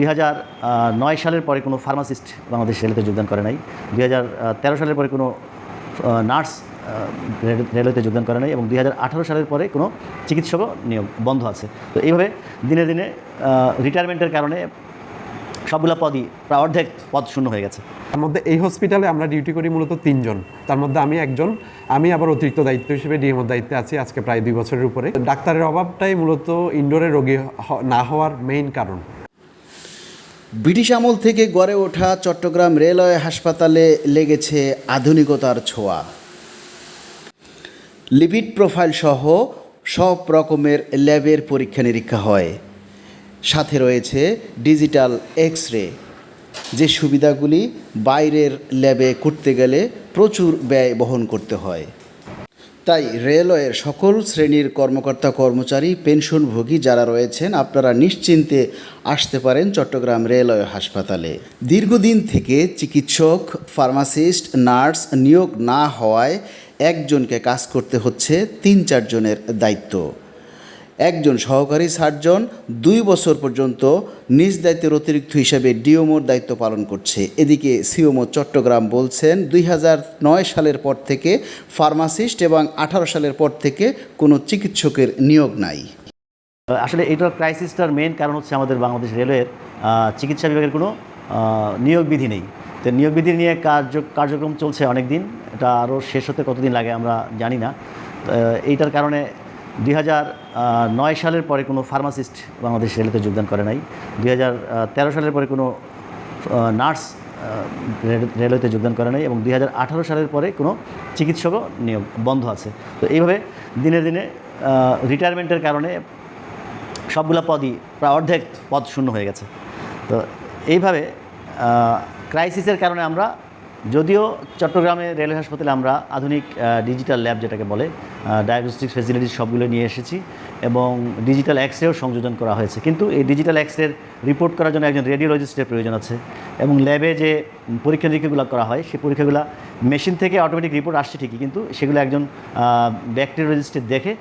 দুই নয় সালের পরে কোনো ফার্মাসিস্ট বাংলাদেশ রেলওয়েতে যোগদান করে নাই। দুই তেরো সালের পরে কোনো নার্স রেলওয়েতে যোগদান করে নাই এবং দুই হাজার আঠারো সালের পরে কোনো চিকিৎসকও নিয়োগ বন্ধ আছে। তো এইভাবে দিনে দিনে রিটায়ারমেন্টের কারণে সবগুলো পদই প্রায় অর্ধেক পদ শূন্য হয়ে গেছে। তার মধ্যে এই হসপিটালে আমরা ডিউটি করি মূলত তিনজন। তার মধ্যে আমি একজন, আমি আবার অতিরিক্ত দায়িত্ব হিসেবে ডিএমওর দায়িত্বে আছি আজকে প্রায় দুই বছরের উপরে। ডাক্তারের অভাবটাই মূলত ইনডোরে রোগী না হওয়ার মেইন কারণ। ব্রিটিশ আমল থেকে গড়ে ওঠা চট্টগ্রাম রেলওয়ে হাসপাতালে লেগেছে আধুনিকতার ছোঁয়া। লিপিড প্রোফাইল সহ সব রকমের ল্যাবের পরীক্ষা নিরীক্ষা হয়। সাথে রয়েছে ডিজিটাল এক্স রে যে সুবিধাগুলি বাইরের ল্যাবে করতে গেলে প্রচুর ব্যয় বহন করতে হয়। তাই রেলওয়ের সকল শ্রেণির কর্মকর্তা কর্মচারী, পেনশনভোগী যারা রয়েছেন, আপনারা নিশ্চিন্তে আসতে পারেন চট্টগ্রাম রেলওয়ে হাসপাতালে। দীর্ঘদিন থেকে চিকিৎসক, ফার্মাসিস্ট, নার্স নিয়োগ না হওয়ায় একজনকে কাজ করতে হচ্ছে তিন চারজনের দায়িত্ব। একজন সহকারী সার্জন দুই বছর পর্যন্ত নিজ দায়িত্বের অতিরিক্ত হিসেবে ডিওমোর দায়িত্ব পালন করছে। এদিকে সিওমো চট্টগ্রাম বলছেন, দুই নয় সালের পর থেকে ফার্মাসিস্ট এবং আঠারো সালের পর থেকে কোনো চিকিৎসকের নিয়োগ নাই। আসলে এইটার ক্রাইসিসটার মেন কারণ হচ্ছে আমাদের বাংলাদেশ রেলওয়ের চিকিৎসা বিভাগের কোনো নিয়োগ বিধি নেই। তো নিয়োগ বিধি নিয়ে কার্য, কার্যক্রম চলছে অনেক দিন এটা আরও শেষ হতে কতদিন লাগে আমরা জানি না। এইটার কারণে দুই নয় সালের পরে কোনো ফার্মাসিস্ট বাংলাদেশ রেলওয়েতে যোগদান করে নাই। দুই তেরো সালের পরে কোনো নার্স রেলওয়েতে যোগদান করে নাই এবং দুই হাজার আঠারো সালের পরে কোনো চিকিৎসকও নিয়োগ বন্ধ আছে। তো এইভাবে দিনে দিনে রিটায়ারমেন্টের কারণে সবগুলো পদই প্রায় অর্ধেক পদ শূন্য হয়ে গেছে। তো এইভাবে ক্রাইসিসের কারণে আমরা যদিও চট্টগ্রামে রেলওয়ে হাসপাতালে আমরা আধুনিক ডিজিটাল ল্যাব যেটাকে বলে ডায়াগনস্টিক ফেসিলিটিস সবগুলো নিয়ে এসেছি এবং ডিজিটাল এক্সরেও সংযোজন করা হয়েছে। কিন্তু এই ডিজিটাল এক্সরের রিপোর্ট করার জন্য একজন রেডিওলজিস্টের প্রয়োজন আছে এবং ল্যাবে যে পরীক্ষা নিরীক্ষাগুলো করা হয়, সেই পরীক্ষাগুলো মেশিন থেকে অটোমেটিক রিপোর্ট আসছে ঠিকই, কিন্তু সেগুলো একজন ব্যাকটেরিওলজিস্টের দেখে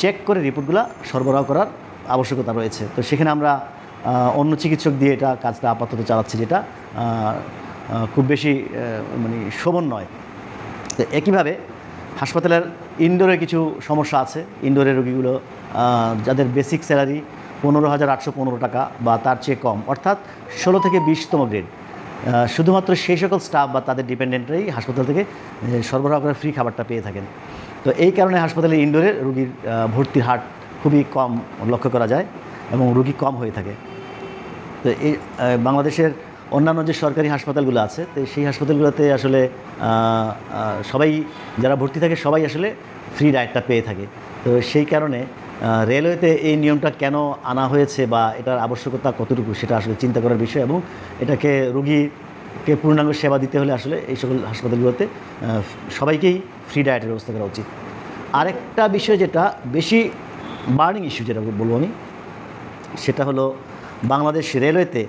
চেক করে রিপোর্টগুলো সরবরাহ করার আবশ্যকতা রয়েছে। তো সেখানে আমরা অন্য চিকিৎসক দিয়ে এটা কাজটা আপাতত চালাচ্ছি যেটা খুব বেশি মানে শোভন নয়। তো একইভাবে হাসপাতালের ইনডোরে কিছু সমস্যা আছে। ইনডোরের রোগীগুলো যাদের বেসিক স্যালারি পনেরো হাজার আটশো পনেরো টাকা বা তার চেয়ে কম, অর্থাৎ ষোলো থেকে বিশতম গ্রেড। শুধুমাত্র সেই সকল স্টাফ বা তাদের ডিপেন্ডেন্টরাই হাসপাতাল থেকে সরবরাহ করে ফ্রি খাবারটা পেয়ে থাকেন। তো এই কারণে হাসপাতালে ইনডোরে রোগীর ভর্তির হার খুবই কম লক্ষ্য করা যায় এবং রোগী কম হয়ে থাকে। তো এই বাংলাদেশের অন্যান্য যে সরকারি হাসপাতালগুলো আছে, তো সেই হাসপাতালগুলোতে আসলে সবাই যারা ভর্তি থাকে সবাই আসলে ফ্রি ডায়েটটা পেয়ে থাকে। তো সেই কারণে রেলওয়েতে এই নিয়মটা কেন আনা হয়েছে বা এটার আবশ্যকতা কতটুকু সেটা আসলে চিন্তা করার বিষয় এবং এটাকে রোগীকে পূর্ণাঙ্গ সেবা দিতে হলে আসলে এই সকল হাসপাতালগুলোতে সবাইকেই ফ্রি ডায়েটের ব্যবস্থা করা উচিত। আরেকটা বিষয় যেটা বেশি বার্নিং ইস্যু যেটা বলব আমি, সেটা হলো বাংলাদেশ রেলওয়েতে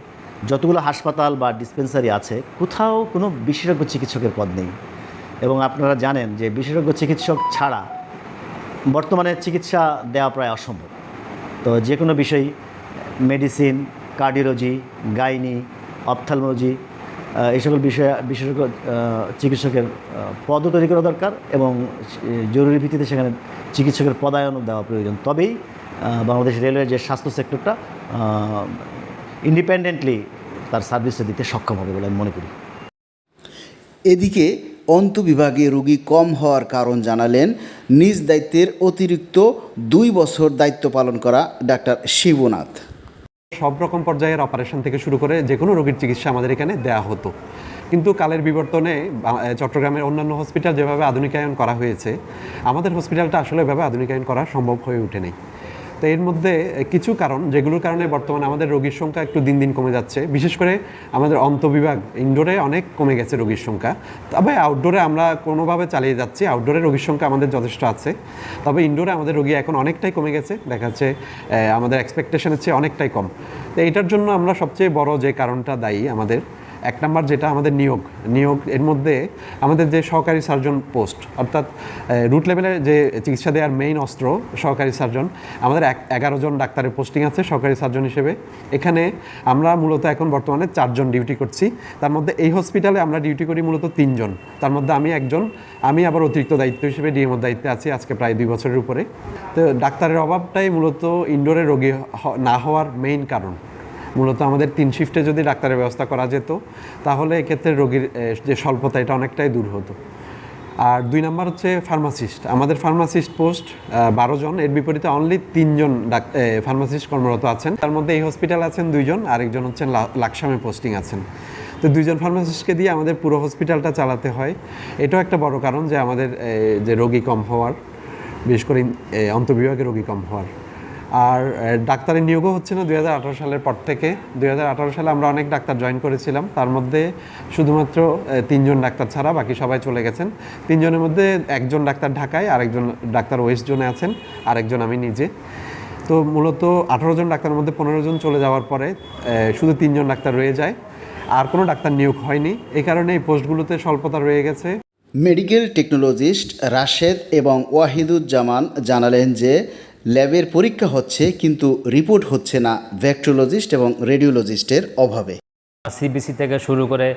যতগুলো হাসপাতাল বা ডিসপেন্সারি আছে, কোথাও কোনো বিশেষজ্ঞ চিকিৎসকের পদ নেই। এবং আপনারা জানেন যে বিশেষজ্ঞ চিকিৎসক ছাড়া বর্তমানে চিকিৎসা দেওয়া প্রায় অসম্ভব। তো যে কোনো বিষয় মেডিসিন কার্ডিওলজি গাইনি অপথালমোলজি এই সকল বিষয়ে বিশেষজ্ঞ চিকিৎসকের পদও তৈরি করা দরকার এবং জরুরি ভিত্তিতে সেখানে চিকিৎসকের পদায়নও দেওয়া প্রয়োজন। তবেই বাংলাদেশ রেলওয়ের যে স্বাস্থ্য সেক্টরটা ইন্ডিপেন্ডেন্টলি তার সার্ভিসটা দিতে সক্ষম হবে বলে আমি মনে করি। এদিকে অন্তবিভাগে রোগী কম হওয়ার কারণ জানালেন নিজ দায়িত্বের অতিরিক্ত দুই বছর দায়িত্ব পালন করা ডাক্তার শিবনাথ। সব রকম পর্যায়ের অপারেশন থেকে শুরু করে যে কোনো রোগীর চিকিৎসা আমাদের এখানে দেয়া হতো। কিন্তু কালের বিবর্তনে চট্টগ্রামের অন্যান্য হসপিটাল যেভাবে আধুনিকায়ন করা হয়েছে আমাদের হসপিটালটা আসলে এভাবে আধুনিকায়ন করা সম্ভব হয়ে ওঠেনি তো এর মধ্যে কিছু কারণ, যেগুলোর কারণে বর্তমানে আমাদের রোগীর সংখ্যা একটু দিন দিন কমে যাচ্ছে। বিশেষ করে আমাদের অন্তবিভাগ ইনডোরে অনেক কমে গেছে রোগীর সংখ্যা। তবে আউটডোরে আমরা কোনোভাবে চালিয়ে যাচ্ছি আউটডোরে রোগীর সংখ্যা আমাদের যথেষ্ট আছে। তবে ইনডোরে আমাদের রোগী এখন অনেকটাই কমে গেছে, দেখা যাচ্ছে আমাদের এক্সপেকটেশনের চেয়ে অনেকটাই কম। তো এইটার জন্য আমরা সবচেয়ে বড় যে কারণটা দায়ী আমাদের এক নম্বর যেটা আমাদের নিয়োগ নিয়োগ এর মধ্যে আমাদের যে সহকারী সার্জন পোস্ট, অর্থাৎ রুট লেভেলের যে চিকিৎসা দেওয়ার মেইন অস্ত্র সহকারী সার্জন, আমাদের এক, এগারো জন ডাক্তারের পোস্টিং আছে সহকারী সার্জন হিসেবে। এখানে আমরা মূলত এখন বর্তমানে চারজন ডিউটি করছি। তার মধ্যে এই হসপিটালে আমরা ডিউটি করি মূলত তিনজন। তার মধ্যে আমি একজন, আমি আবার অতিরিক্ত দায়িত্ব হিসেবে ডিএমওর দায়িত্বে আছি আজকে প্রায় দুই বছরের উপরে। তো ডাক্তারের অভাবটাই মূলত ইনডোরে রোগী না হওয়ার মেইন কারণ। মূলত আমাদের তিন শিফটে যদি ডাক্তারের ব্যবস্থা করা যেত, তাহলে এক্ষেত্রে রোগীর যে স্বল্পতা, এটা অনেকটাই দূর হতো। আর দুই নাম্বার হচ্ছে ফার্মাসিস্ট আমাদের ফার্মাসিস্ট পোস্ট বারো জন, এর বিপরীতে অনলি তিনজন ফার্মাসিস্ট কর্মরত আছেন। তার মধ্যে এই হসপিটাল আছেন দুইজন আরেকজন হচ্ছেন লাকসামে পোস্টিং আছেন। তো দুইজন ফার্মাসিস্টকে দিয়ে আমাদের পুরো হসপিটালটা চালাতে হয়। এটাও একটা বড় কারণ যে আমাদের যে রোগী কম হওয়ার, বিশেষ করে অন্তর্বিভাগে রোগী কম হওয়ার। আর ডাক্তারের নিয়োগও হচ্ছে না দু হাজার আঠেরো সালের পর থেকে। দুই হাজার আঠেরো সালে আমরা অনেক ডাক্তার জয়েন করেছিলাম। তার মধ্যে শুধুমাত্র তিনজন ডাক্তার ছাড়া বাকি সবাই চলে গেছেন। তিনজনের মধ্যে একজন ডাক্তার ঢাকায়, আরেকজন ডাক্তার ওয়েস্ট জোনে আছেন, আরেকজন আমি নিজে। তো মূলত আঠারো জন ডাক্তারের মধ্যে পনেরো জন চলে যাওয়ার পরে শুধু তিনজন ডাক্তার রয়ে যায়। আর কোনো ডাক্তার নিয়োগ হয়নি। এই কারণে এই পোস্টগুলোতে স্বল্পতা রয়ে গেছে। মেডিকেল টেকনোলজিস্ট রাশেদ এবং ওয়াহিদুজ্জামান জানালেন যে ল্যাবের পরীক্ষা হচ্ছে কিন্তু রিপোর্ট হচ্ছে না ভ্যাক্টোলজিস্ট এবং রেডিওলজিস্টের অভাবে। সিবিসি থেকে শুরু করে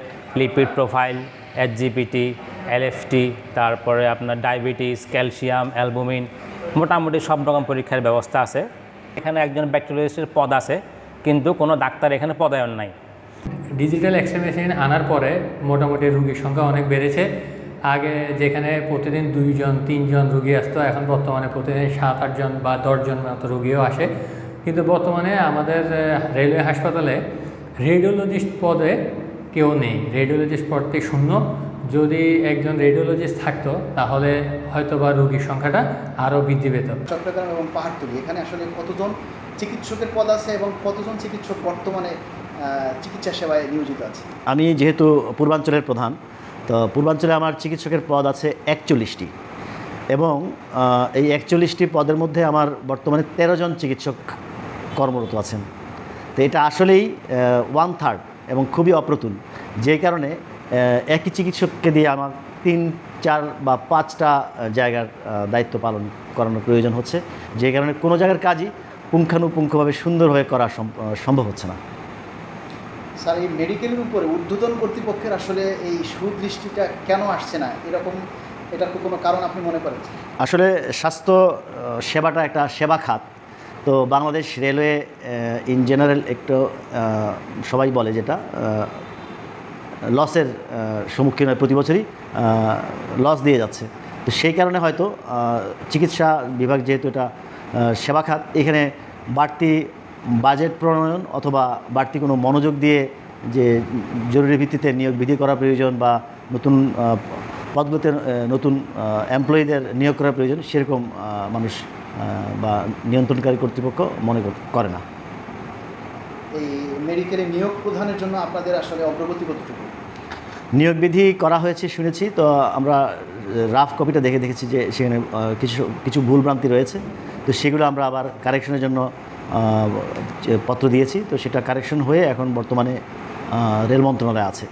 লিপিড প্রোফাইল এইচজিপিটি এলএফটি তারপরে আপনার ডায়াবেটিস ক্যালসিয়াম অ্যালবুমিন মোটামুটি সব রকম পরীক্ষার ব্যবস্থা আছে। এখানে একজন ব্যাকটেরিয়ালিস্টের পদ আছে কিন্তু কোনো ডাক্তার এখানে পদায়ন নাই। ডিজিটাল এক্সরে মেশিন আনার পরে মোটামুটি রুগীর সংখ্যা অনেক বেড়েছে। আগে যেখানে প্রতিদিন দুইজন তিনজন রুগী আসতো এখন বর্তমানে প্রতিদিন সাত আটজন বা দশজন মতো রুগীও আসে। কিন্তু বর্তমানে আমাদের রেলওয়ে হাসপাতালে রেডিওলজিস্ট পদে কেউ নেই। রেডিওলজিস্ট পদটি শূন্য। যদি একজন রেডিওলজিস্ট থাকতো তাহলে হয়তো বা রুগীর সংখ্যাটা আরও বৃদ্ধি পেত। চট্টগ্রাম এবং পাহাড়তলি এখানে আসলে কতজন চিকিৎসকের পদ আছে এবং কতজন চিকিৎসক বর্তমানে চিকিৎসা সেবায় নিয়োজিত আছে? আমি যেহেতু পূর্বাঞ্চলের প্রধান তো পূর্বাঞ্চলে আমার চিকিৎসকের পদ আছে একচল্লিশটি এবং এই একচল্লিশটি পদের মধ্যে আমার বর্তমানে তেরো জন চিকিৎসক কর্মরত আছেন। তো এটা আসলেই ওয়ান থার্ড এবং খুবই অপ্রতুল। যে কারণে একই চিকিৎসককে দিয়ে আমার তিন, চার বা পাঁচটা জায়গার দায়িত্ব পালন করানোর প্রয়োজন হচ্ছে। যে কারণে কোনো জায়গার কাজই পুঙ্খানুপুঙ্খভাবে সুন্দরভাবে করা সম- সম্ভব হচ্ছে না। স্যার, এই মেডিকেলের উপরে ঊর্ধ্বতন কর্তৃপক্ষের আসলে এই সুদৃষ্টিটা কেন আসছে না? এরকম এটার কোনো কারণ আপনি মনে করেন? আসলে স্বাস্থ্য সেবাটা একটা সেবা খাত। তো বাংলাদেশ রেলওয়ে ইন জেনারেল একটু সবাই বলে যেটা লসের সম্মুখীন হয় প্রতি বছরই লস দিয়ে যাচ্ছে। তো সেই কারণে হয়তো চিকিৎসা বিভাগ যেহেতু এটা সেবা খাত, এখানে বাড়তি বাজেট প্রণয়ন অথবা বাড়তি কোনো মনোযোগ দিয়ে যে জরুরি ভিত্তিতে নিয়োগ বিধি করা প্রয়োজন বা নতুন পদগুলোতে নতুন এমপ্লয়ীদের নিয়োগ করা প্রয়োজন সেরকম মানুষ বা নিয়ন্ত্রণকারী কর্তৃপক্ষ মনে করে না। এই মেডিকেলে নিয়োগ প্রদানের জন্য আপনাদের আসলে অগ্রগতি কতটুকু? নিয়োগ বিধি করা হয়েছে শুনেছি। তো আমরা রাফ কপিটা দেখে দেখেছি যে সেখানে কিছু কিছু ভুলভ্রান্তি রয়েছে। তো সেগুলো আমরা আবার কারেকশনের জন্য পত্র দিয়েছি তো সেটা কারেকশন হয়ে এখন বর্তমানে রেল মন্ত্রণালয়ে আছে।